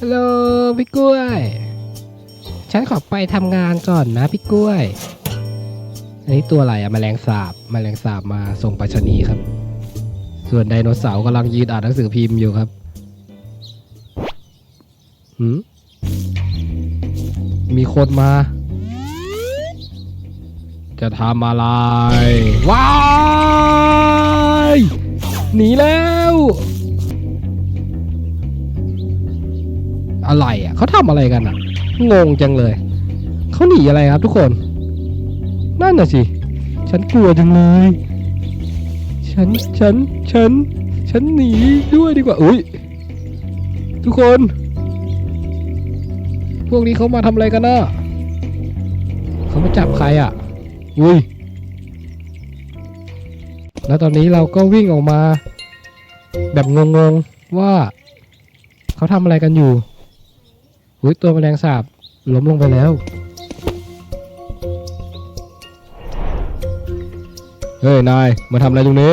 ฮัลโหลพี่กล้วย ฉันขอไปทำงานก่อนนะพี่กล้วย อันนี้ตัวอะไรอะแมลงสาบแมลงสาบมาส่งไปรษณีย์ครับ ส่วนไดโนเสาร์กำลังยืนอ่านหนังสือพิมพ์อยู่ครับหืมมีคนมา จะทำอะไร ว้าย หนีแล้ว อะไรอะเขาทำอะไรกันอะ งงจังเลย เขาหนีอะไรครับทุกคน นั่นน่ะสิ ฉันกลัวจังเลย ฉัน ฉัน ฉัน ฉันหนีด้วยดีกว่า อุ้ย ทุกคน พวกนี้เขามาทำอะไรกันน่ะเขามาจับใครอะ อุ้ย แล้วตอนนี้เราก็วิ่งออกมา แบบงงๆว่าเขาทำอะไรกันอยู่ อุ้ยตัวแมลงสาบล้มลงไปแล้ว เฮ้ย นาย มาทำอะไรตรงนี้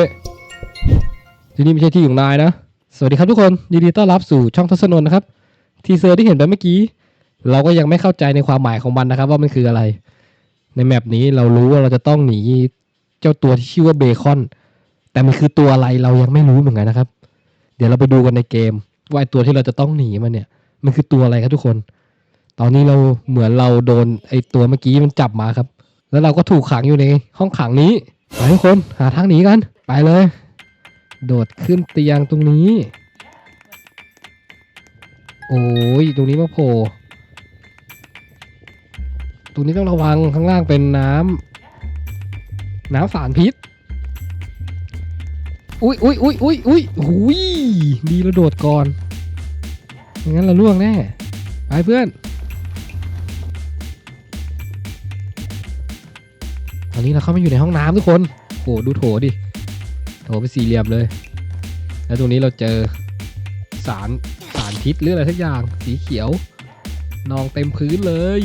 ที่นี่ไม่ใช่ที่ของนายนะ สวัสดีครับทุกคน ยินดีต้อนรับสู่ช่องทศนน์นะครับ ทีเซอร์ที่เห็นไปเมื่อกี้ เราก็ยังไม่เข้าใจในความหมายของมันนะครับ ว่ามันคืออะไร ในแมปนี้เรารู้ว่าเราจะต้องหนีเจ้าตัวที่ชื่อว่าเบคอน แต่มันคือตัวอะไรเรายังไม่รู้เหมือนกันนะครับ เดี๋ยวเราไปดูกันในเกม ว่าไอ้ตัวที่เราจะต้องหนีมันเนี่ย มันคือตัวอะไรครับทุกคน ตอนนี้เราเหมือนเราโดนไอตัวเมื่อกี้มันจับมาครับ แล้วเราก็ถูกขังอยู่ในห้องขังนี้ไปทุกคนหาทางหนีกัน ไปเลย โดดขึ้นเตียงตรงนี้ โอ้ยตรงนี้มาโผล่ตรงนี้ต้องระวังข้างล่างเป็นน้ำน้ำสารพิษอุ้ยอุ้ยอุ้ยอุ้ยอุ้ยหุยดีเราโดดก่อน งั้นเราล่วงแน่ ไปเพื่อน ตอนนี้เราเข้ามาอยู่ในห้องน้ำทุกคนโหดูโถดิ โถเป็นสี่เหลี่ยมเลย แล้วตรงนี้เราเจอสารสารพิษหรืออะไรสักอย่างสีเขียวนองเต็มพื้นเลย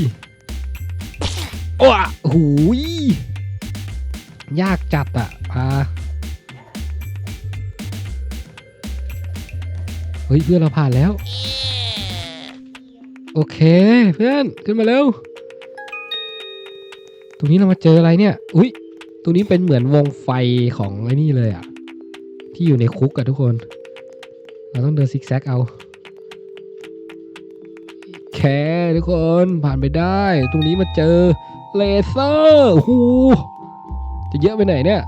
โอ้ะหูยยากจัดอะพาเฮ้ยเพื่อนเราผ่านแล้ว โอเค เพื่อนขึ้นมาเร็ว ตรงนี้เรามาเจออะไรเนี่ย อุ้ยตรงนี้เป็นเหมือนวงไฟของไอ้นี่เลยอะที่อยู่ในคุกอะทุกคน เราต้องเดินซิกแซกเอาแคทุกคนผ่านไปได้ ตรงนี้มาเจอเลเซอร์โอ้โหจะเยอะไปไหนเนี่ย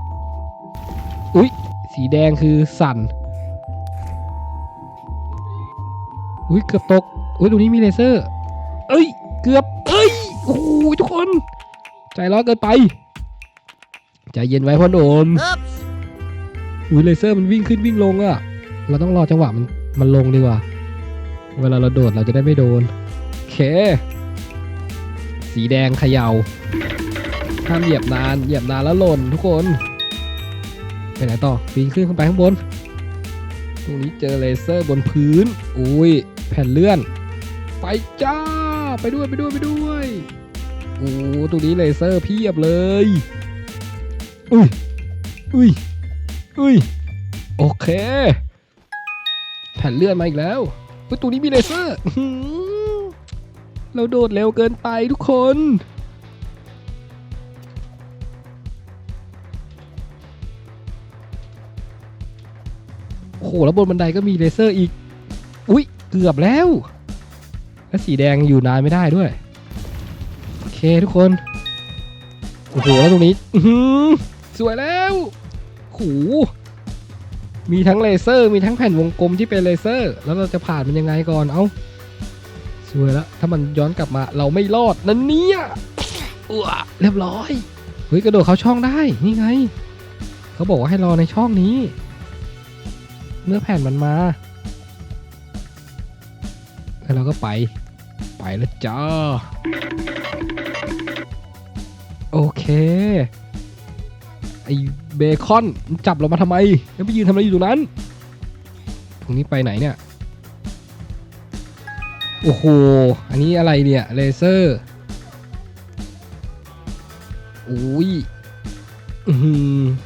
อุ้ยสีแดงคือสั่น อุ้ยเกือบตก อุ้ยตรงนี้มีเลเซอร์ เอ้ย เกือบ เอ้ย โอ้โหทุกคน ใจร้อนเกินไป ใจเย็นไว้พ่อหนุ่มอุ้ยเลเซอร์มันวิ่งขึ้นวิ่งลงอะเราต้องรอจังหวะมันมันลงดีกว่า เวลาเราโดดเราจะได้ไม่โดนโอเค สีแดงเขยา่าห้ามเหยียบนานเหยียบนานแล้วหล่นทุกคนไปไหนต่อปีนขึ้นขึ้นไปข้างบน ตรงนี้เจอเลเซอร์บนพื้น อุ้ยแผ่นเลื่อน ไปจ้า ไปด้วยไปด้วยไปด้วยโอ้ตรงนี้เลเซอร์เพียบเลยอุ้ยอุ้ยอุ้ยโอเค แผ่นเลื่อนมาอีกแล้วตรงนี้มีเลเซอร์เราโดดเร็วเกินไปทุกคนโอ้โหแล้วบนบันไดก็มีเลเซอร์อีก อุ๊ยเกือบแล้ว แล้วสีแดงอยู่นานไม่ได้ด้วย โอเคทุกคน โอ้โห แล้วตรงนี้อื้อหือสวยแล้วโหมีทั้งเลเซอร์ มีทั้งแผ่นวงกลมที่เป็นเลเซอร์ แล้วเราจะผ่านมันยังไงก่อน เอ้าสวยแล้ว ถ้ามันย้อนกลับมาเราไม่รอดนั่นเนี่ยอ้วเรียบร้อย เฮ้ย กระโดดเขาช่องได้ นี่ไง เขาบอกว่าให้รอในช่องนี้ เมื่อแผ่นมันมา แล้วเราก็ไปไป แล้วจ้า โอเค ไอเบคอนมันจับเรามาทำไม แล้วไปยืนทำอะไรอยู่ตรงนั้นตรงนี้ไปไหนเนี่ย โอ้โห อันนี้อะไรเนี่ย เลเซอร์อุ้ย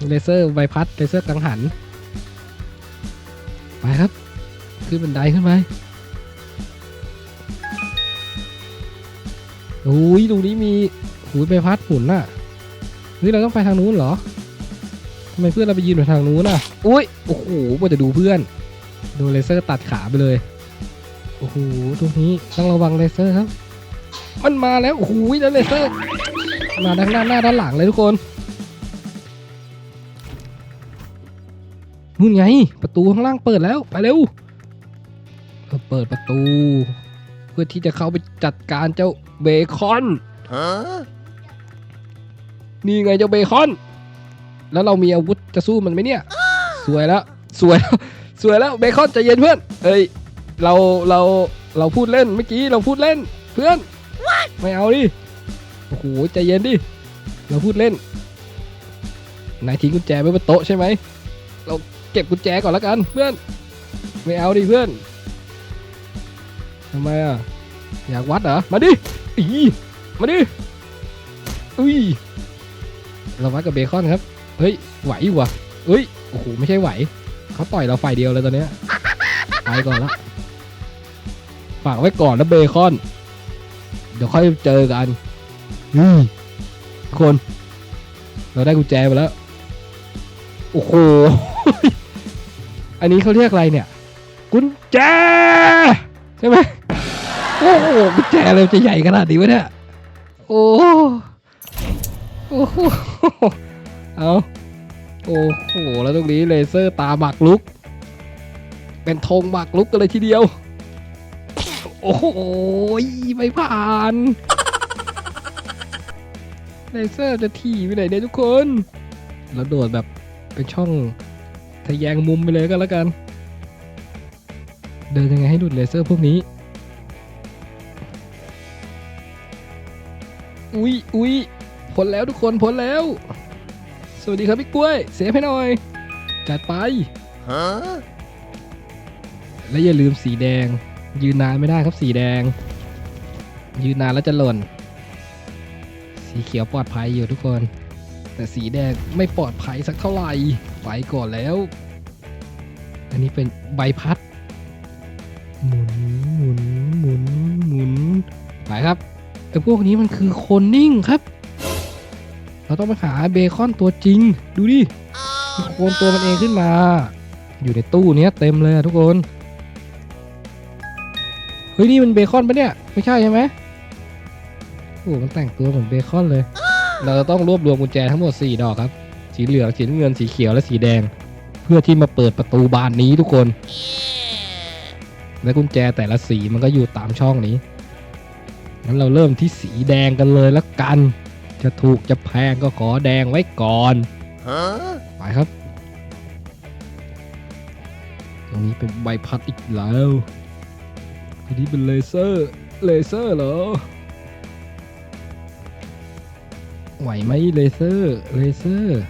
เลเซอร์ใบพัด เลเซอร์กังหัน ไปครับ ขึ้นบันไดขึ้นไป อุ้ยตรงนี้มีหูยใบพัดหมุนน่ะเฮ้ยเราต้องไปทางนู้นเหรอทำไมเพื่อนเราไปยืนอยู่ทางนู้นน่ะอุ้ยโอ้โหว่าจะดูเพื่อนโดนเลเซอร์ตัดขาไปเลยโอ้โหตรงนี้ต้องระวังเลเซอร์ครับ มันมาแล้วโอ้โหแล้วเลเซอร์มาด้านหน้าหน้าด้านหลังเลยทุกคนนู่นไง ประตูข้างล่างเปิดแล้วไปเร็วเราเปิดประตู เพื่อที่จะเข้าไปจัดการเจ้า เบคอน Huh? นี่ไงเจ้าเบคอน แล้วเรามีอาวุธจะสู้มันไหมเนี่ย สวยแล้ว สวยแล้วสวยแล้วเบคอนใจเย็นเพื่อนเอ้ยเราเราเราพูดเล่นเมื่อกี้เราพูดเล่นเพื่อนไม่เอาดิโอ้โหใจเย็นดิเราพูดเล่นนายทิ้งกุญแจไว้บนโต๊ะใช่ไหมเราเก็บกุญแจก่อนแล้วกันเพื่อน ไม่เอาดิเพื่อนทำไมอะอยากวัดเหรอมาดิ อีมาดิอุ้ยเราวัดกับเบคอนครับ เฮ้ย ไหวอยู่ว่ะเฮ้ย โอ้โห ไม่ใช่ไหว เขาต่อยเราฝ่ายเดียวเลยตอนเนี้ย ไปก่อนละ ฝากไว้ก่อนนะเบคอน เดี๋ยวค่อยเจอกันอืมคน เราได้กุญแจมาแล้ว โอ้โห อันนี้เขาเรียกอะไรเนี่ย กุญแจ ใช่ไหม โอ้โหกุญแจเลยจะใหญ่ขนาดนี้วะเนี่ย โอ้โหโอ้โหเอาโอ้โห แล้วตรงนี้เลเซอร์ตาหมักลุก เป็นธงหมักลุกกันเลยทีเดียว โอ้โห ไม่ผ่าน เลเซอร์จะถี่ไปไหนเนี่ยทุกคน แล้วโดดแบบเป็นช่องทะแยงมุมไปเลยก็แล้วกัน เดินยังไงให้หลุดเลเซอร์พวกนี้ อุ๊ยอุ๊ยพ้นแล้วทุกคนพ้นแล้ว สวัสดีครับพี่กล้วย เซฟให้หน่อย จัดไป Huh? และอย่าลืมสีแดง ยืนนานไม่ได้ครับสีแดง ยืนนานแล้วจะหล่น สีเขียวปลอดภัยอยู่ทุกคน แต่สีแดงไม่ปลอดภัยสักเท่าไหร่ไปก่อนแล้ว อันนี้เป็นใบพัด หมุนหมุนหมุนหมุนไปครับไอ้พวกนี้มันคือโคนนิ่งครับ เราต้องไปหาเบคอนตัวจริง ดูดิโคนตัวมันเองขึ้นมา อยู่ในตู้เนี้ยเต็มเลยทุกคน เฮ้ยนี่มันเบคอนปะเนี่ย ไม่ใช่ใช่ไหมโอ้มันแต่งตัวเหมือนเบคอนเลย เราจะต้องรวบรวมกุญแจทั้งหมด 4 ดอกครับ สีเหลืองสีน้ำเงินสีเขียวและสีแดง เพื่อที่มาเปิดประตูบานนี้ทุกคน และกุญแจแต่ละสีมันก็อยู่ตามช่องนี้ งั้นเราเริ่มที่สีแดงกันเลยละกัน จะถูกจะแพงก็ขอแดงไว้ก่อน ไปครับ ตรงนี้เป็นใบพัดอีกแล้วทีนี้เป็นเลเซอร์ เลเซอร์เหรอ ไหวไหมเลเซอร์ เลเซอร์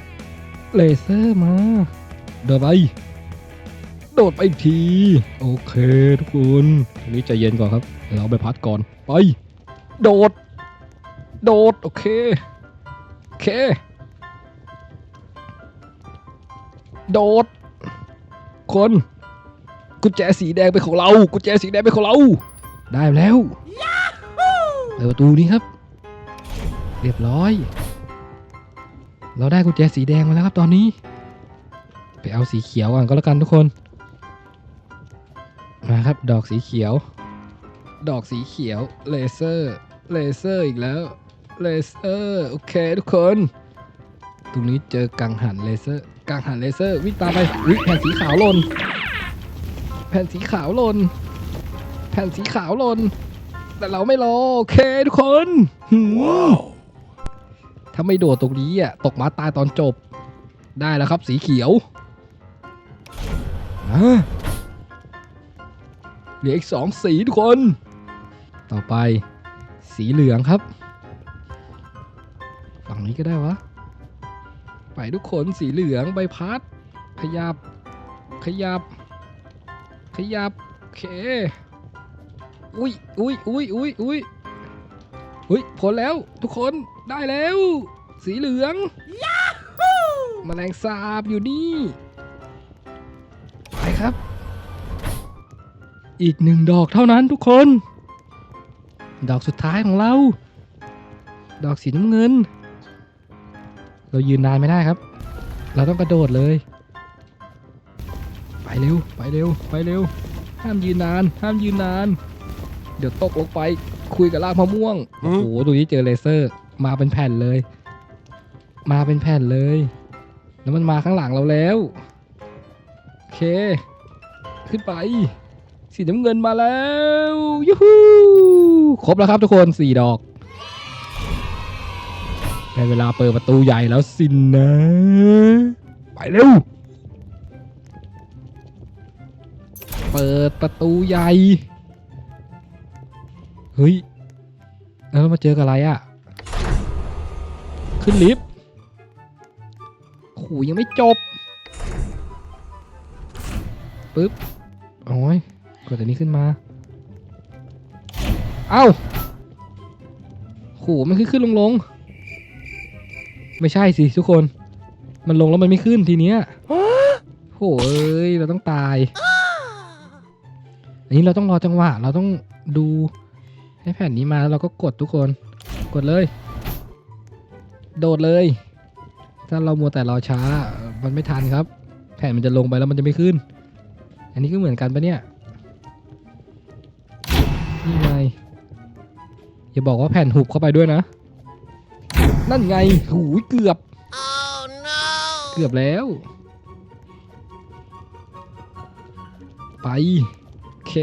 เลเซอร์มาโดดไปโดดไปอีกที โอเคทุกคนนี้ใจเย็นก่อนครับ เราไปพัดก่อน ไป โดด โดด โอเค โอเค โดด คน กุญแจสีแดงเป็นของเรา กุญแจสีแดงเป็นของเรา ได้แล้วเปิดประตูนี้ครับ เรียบร้อย เราได้กุญแจสีแดงมาแล้วครับตอนนี้ ไปเอาสีเขียวก่อนก็แล้วกันทุกคน มาครับ ดอกสีเขียว ดอกสีเขียว เลเซอร์ เลเซอร์อีกแล้ว เลเซอร์ โอเคทุกคน ตรงนี้เจอกังหันเลเซอร์ กังหันเลเซอร์ วิ่งตามไปอุ๊ยแผ่นสีขาวหล่น แผ่นสีขาวหล่น แผ่นสีขาวหล่น แต่เราไม่รอ โอเคทุกคนหืมถ้าไม่โดดตรงนี้อะ ตกมาตายตอนจบ ได้แล้วครับสีเขียวอะเหลืออีกสองสีทุกคน ต่อไป สีเหลืองครับ ฝั่งนี้ก็ได้วะ ไปทุกคนสีเหลืองใบพัด ขยับ ขยับ ขยับโอเค อุ้ยอุ้ยอุ้ยอุ้ยอุ้ยอุ้ยผลแล้วทุกคนได้แล้ว สีเหลืองมแมลงสาบอยู่นี่ ไปครับ อีกหนึ่งดอกเท่านั้นทุกคน ดอกสุดท้ายของเรา ดอกสีน้ำเงิน เรายืนนานไม่ได้ครับ เราต้องกระโดดเลย ไปเร็ว ไปเร็ว ไปเร็ว ห้ามยืนนาน ห้ามยืนนาน เดี๋ยวตกลงไป คุยกับรากมะม่วง โอ้โหตรงนี้เจอเลเซอร์ มาเป็นแผ่นเลย มาเป็นแผ่นเลย แล้วมันมาข้างหลังเราแล้ว โอเค ขึ้นไป สีน้ำเงินมาแล้วยูฮูครบแล้วครับทุกคนสี่ดอกได้เวลาเปิดประตูใหญ่แล้วสินนะ ไปเร็ว เปิดประตูใหญ่ เฮ้ย แล้วมาเจอกับอะไรอะ่ะ ขึ้นลิฟต์โหยังไม่จบ ปึ๊บ โอ้ย กดตัวนี้ขึ้นมา เอ้าโหมันขึ้นขึ้นลงลงไม่ใช่สิทุกคน มันลงแล้วมันไม่ขึ้นทีเนี้ยโหเอ้ยเราต้องตาย อันนี้เราต้องรอจังหวะ เราต้องดูให้แผ่นนี้มาแล้วเราก็กดทุกคน กดเลย โดดเลย ถ้าเรามัวแต่รอช้า มันไม่ทันครับ แผ่นมันจะลงไปแล้วมันจะไม่ขึ้น อันนี้ก็เหมือนกันปะเนี่ย อย่าบอกว่าแผ่นหุบเข้าไปด้วยนะ นั่นไงหูยเกือบ Oh no! เกือบแล้ว ไปโอเค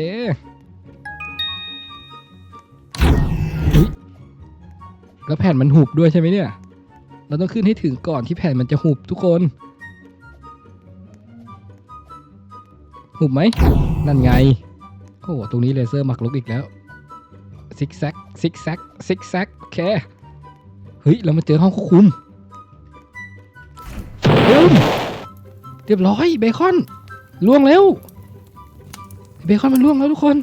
แล้วแผ่นมันหุบด้วยใช่ไหมเนี่ย เราต้องขึ้นให้ถึงก่อนที่แผ่นมันจะหุบทุกคน หุบไหม นั่นไง โอ้โหตรงนี้เลเซอร์หมักลุกอีกแล้ว ซิกแซกซิกแซกซิกแซกโอเค เฮ้ย เรามาเจอห้องควบคุมปุ้มเรียบร้อยเบคอนล่วงเร็วเบคอนมันล่วงแล้วทุกคน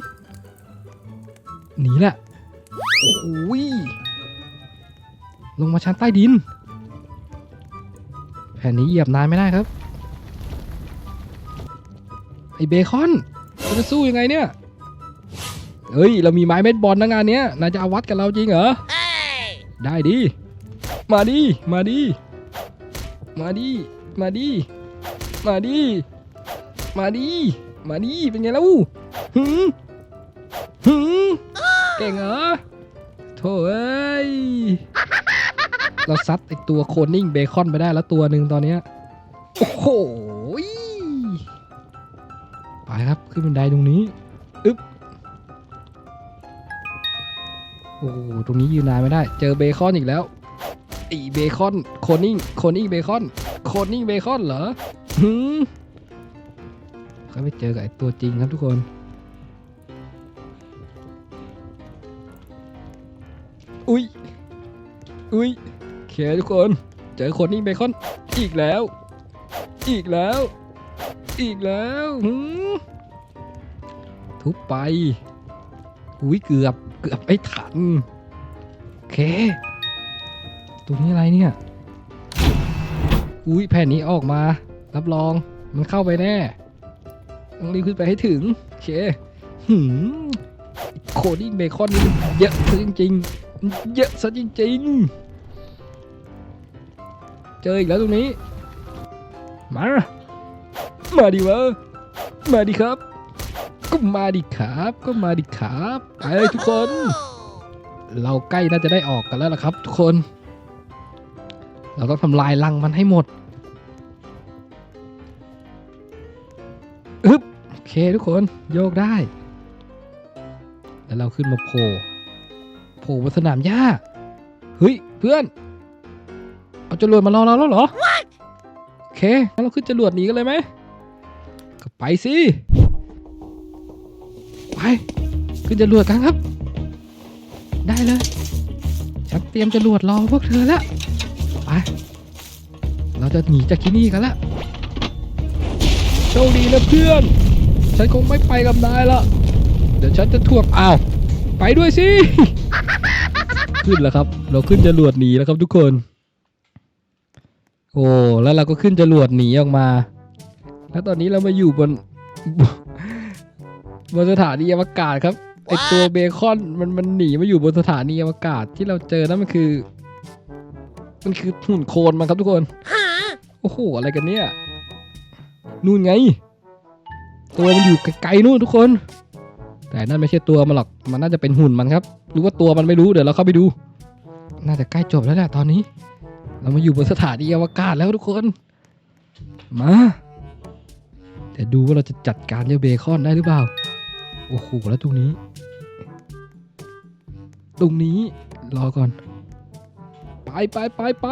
หนีแหละโอ้ยลงมาชั้นใต้ดิน แผ่นนี้เหยียบนานไม่ได้ครับ ไอเบคอนจะสู้ยังไงเนี่ย เฮ้ย เรามีไม้เม็ดบอลนะงานเนี้ยนายจะเอาวัดกับเราจริงเหรอได้ดิมาดิมาดิมาดิมาดิมาดิมาดิมาดิเป็นไงแล้วหืมหืมเก่งเหรอโถ่เอ้ยเราซัดไอตัวโคนิ่งเบคอนไปได้แล้วตัวหนึ่งตอนเนี้ยโอ้โหไปครับขึ้นบันไดตรงนี้อึ๊บ อ้ตรงนี้ยืนนานไม่ได้ เจอเบคอนอีกแล้วไอเบคอนโคนิ่งโคนิ่งเบคอนโคนิ่งเบคอนเหรอหืมเขาไปเจอกับไอตัวจริงครับทุกคน อุ้ย อุ้ยเคทุกคน เจอโคนิ่งเบคอนอีกแล้ว อีกแล้ว อีกแล้วหืมทุบไป อุ้ยเกือบเกือบไม่ทันโอเค ตัวนี้อะไรเนี่ย อุ้ยแผ่นนี้ออกมา รับรองมันเข้าไปแน่ต้องรีบขึ้นไปให้ถึงโอเคหืมโคดิ้งเบคอนนี่เยอะซะจริงๆ เยอะซะจริงๆ เจออีกแล้วตรงนี้ มา มาดิวะมาดิครับ ก็มาดิครับ ก็มาดิครับไปเลยทุกคน เราใกล้น่าจะได้ออกกันแล้วล่ะครับ ทุกคน เราต้องทำลายรังมันให้หมดอึ๊บโอเคทุกคนโยกได้ แล้วเราขึ้นมาโผล่โผล่บนสนามหญ้าเฮ้ยเพื่อน เอาจรวดมารอเราแล้วเหรอโอเคงั้นเราขึ้นจรวดหนีกันเลยไหมก็ไปสิ ไปขึ้นจรวดกันครับ ได้เลย ฉันเตรียมจรวดรอพวกเธอแล้วไปเราจะหนีจากที่นี่กันละโชคดีนะเพื่อน ฉันคงไม่ไปกับนายละเดี๋ยวฉันจะทวงอ้าวไปด้วยสิ ขึ้นแล้วครับ เราขึ้นจรวดหนีแล้วครับทุกคน โอ้แล้วเราก็ขึ้นจรวดหนีออกมา แล้วตอนนี้เรามาอยู่บน บนสถานีอวกาศครับไอตัวเบคอนมันมันหนีมาอยู่บนสถานีอวกาศที่เราเจอนั่นมันคือ มันคือหุ่นโคลนมันครับทุกคนโอ้โหอะไรกันเนี่ยนู่นไง ตัวมันอยู่ไกลๆนู่นทุกคน แต่นั่นไม่ใช่ตัวมันหรอกมันน่าจะเป็นหุ่นมันครับหรือว่าตัวมันไม่รู้เดี๋ยวเราเข้าไปดู น่าจะใกล้จบแล้วแหละตอนนี้ เรามาอยู่บนสถานีอวกาศแล้วทุกคน มาแต่ดูว่าเราจะจัดการเจ้าเบคอนได้หรือเปล่า โอ้โหแล้วตรงนี้ ตรงนี้รอก่อน ไปไปไปไป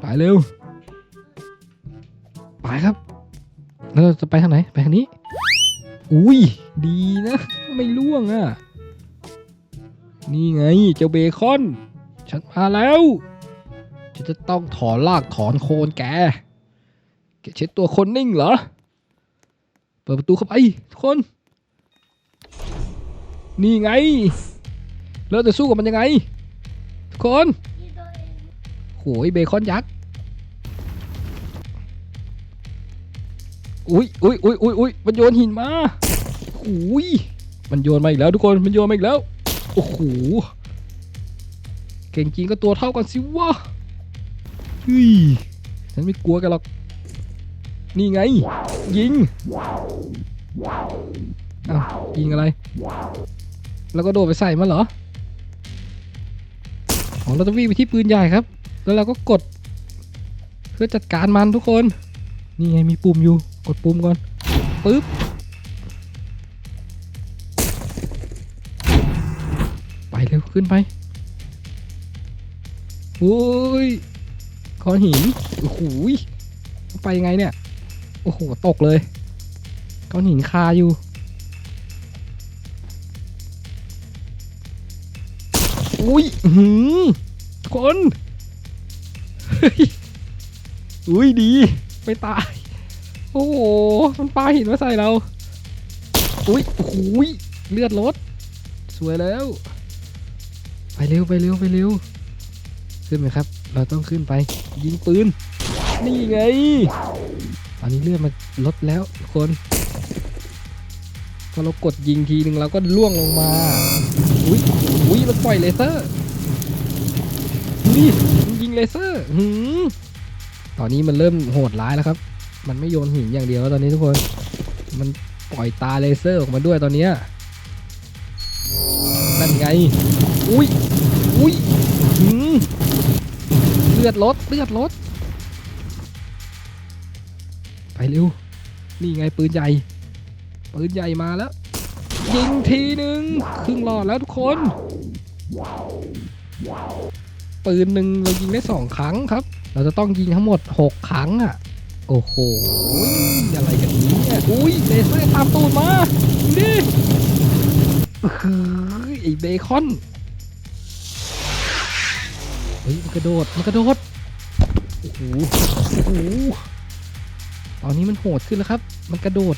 ไปเร็ว ไปครับ แล้วเราจะไปทางไหน ไปทางนี้ อุ้ยดีนะ ไม่ล่วงอะ นี่ไงเจ้าเบคอน ฉันมาแล้วฉันจะต้องถอนรากถอนโคนแก แกเช็ดตัวคนนิ่งเหรอ เปิดประตูเข้าไปทุกคน นี่ไง เราจะสู้กับมันยังไง ทุกคนโหยเบคอนยักษ์อุ้ยอุ้ยอุ้ยอุ้ยอุ้ยมันโยนหินมาอุ้ยมันโยนมาอีกแล้วทุกคน มันโยนมาอีกแล้ว โอ้โห เก่งจริงก็ตัวเท่ากันสิวะเฮ้ยฉันไม่กลัวกันหรอก นี่ไง ยิงอ้าวยิงอะไร แล้วก็โดดไปใส่มันเหรออ๋อเราต้องวิ่งไปที่ปืนใหญ่ครับ แล้วเราก็กด เพื่อจัดการมันทุกคน นี่ไงมีปุ่มอยู่ กดปุ่มก่อนปึ๊บไปเร็วขึ้นไปโอ้ยก้อนหินโอ้โหยไปไงเนี่ย โอ้โห ตกเลยก้อนหินคาอยู่ อุ้ยหือทุกคนอุ้ยดี ไม่ตาย โอ้โห มันปาหินมาใส่เรา อุ้ยโอ้ยเลือดลด สวยแล้ว ไปเร็ว ไปเร็ว ไปเร็ว ขึ้นไหมครับ เราต้องขึ้นไป ยิงปืน นี่ไง อนนี้เลือดมันลดแล้วทุกคน พอเรากดยิงทีหนึ่งเราก็ล่วงลงมา อุ้ยอุ้ยมันปล่อยเลเซอร์นี่มันยิงเลเซอร์หืมตอนนี้มันเริ่มโหดร้ายแล้วครับ มันไม่โยนหินอย่างเดียวแล้วตอนนี้ทุกคน มันปล่อยตาเลเซอร์ออกมาด้วยตอนเนี้ยนั่นไง อุ้ยอุ้ยหืมเลือดลดเลือดลด เร็ว นี่ไงปืนใหญ่ ปืนใหญ่มาแล้ว ยิงทีหนึ่งครึ่งหลอดแล้วทุกคน ปืนหนึ่งเรายิงได้สองครั้งครับ เราจะต้องยิงทั้งหมดหกครั้งอะ โอ้โหอะไรกันเนี้เนี่ยอุ้ยเลเซอร์ตามตูดมาดูดิคือไอเบคอนเฮ้ยมันกระโดด มันกระโดด โอ้โห โอ้โห ตอนนี้มันโหดขึ้นแล้วครับ มันกระโดด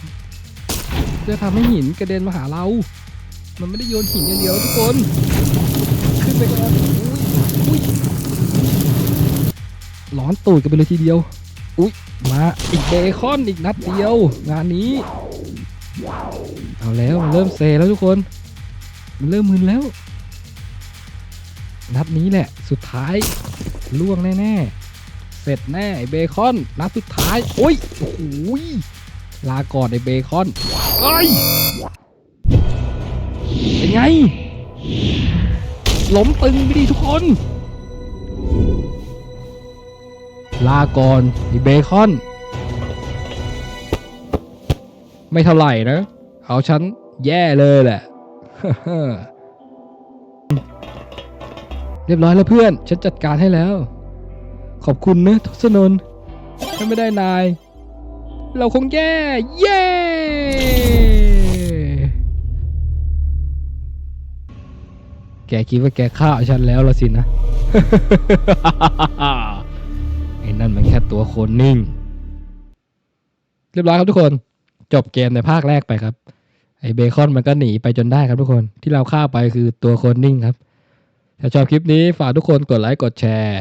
เพื่อทำให้หินกระเด็นมาหาเรา มันไม่ได้โยนหินอย่างเดียวทุกคน ขึ้นไปก่อนอุ้ยอุ้ยร้อนตูดกันไปเลยทีเดียว อุ้ยมาอีกเบคอนอีกนัดเดียว งานนี้ เอาแล้วมันเริ่มเซแล้วทุกคน มันเริ่มมึนแล้ว นัดนี้แหละ สุดท้ายล่วงแน่ ๆ เสร็จแน่ไอเบคอนนัดสุดท้ายโอ้ยโอ้โหยลาก่อนไอเบคอนเอ้ยเป็นไงล้มตึงไปดิทุกคน ลาก่อนไอเบคอน ไม่เท่าไหร่นะ เอาฉันแย่เลยแหละเรียบร้อยแล้วเพื่อน ฉันจัดการให้แล้ว ขอบคุณนะทศนนท์ถ้าไม่ได้นาย เราคงแย่ เย้แกคิดว่าแกฆ่าฉันแล้วละสินะ ไอ้นั่นมันแค่ตัวโคนนิ่ง เรียบร้อยครับทุกคน จบเกมในภาคแรกไปครับ ไอ้เบคอนมันก็หนีไปจนได้ครับทุกคน ที่เราฆ่าไปคือตัวโคนนิ่งครับ ถ้าชอบคลิปนี้ฝากทุกคนกดไลค์กดแชร์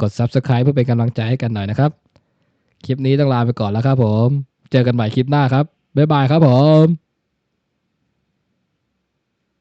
กด Subscribe เพื่อเป็นกำลังใจให้กันหน่อยนะครับ คลิปนี้ต้องลาไปก่อนแล้วครับผม เจอกันใหม่คลิปหน้าครับ บ๊ายบายครับผม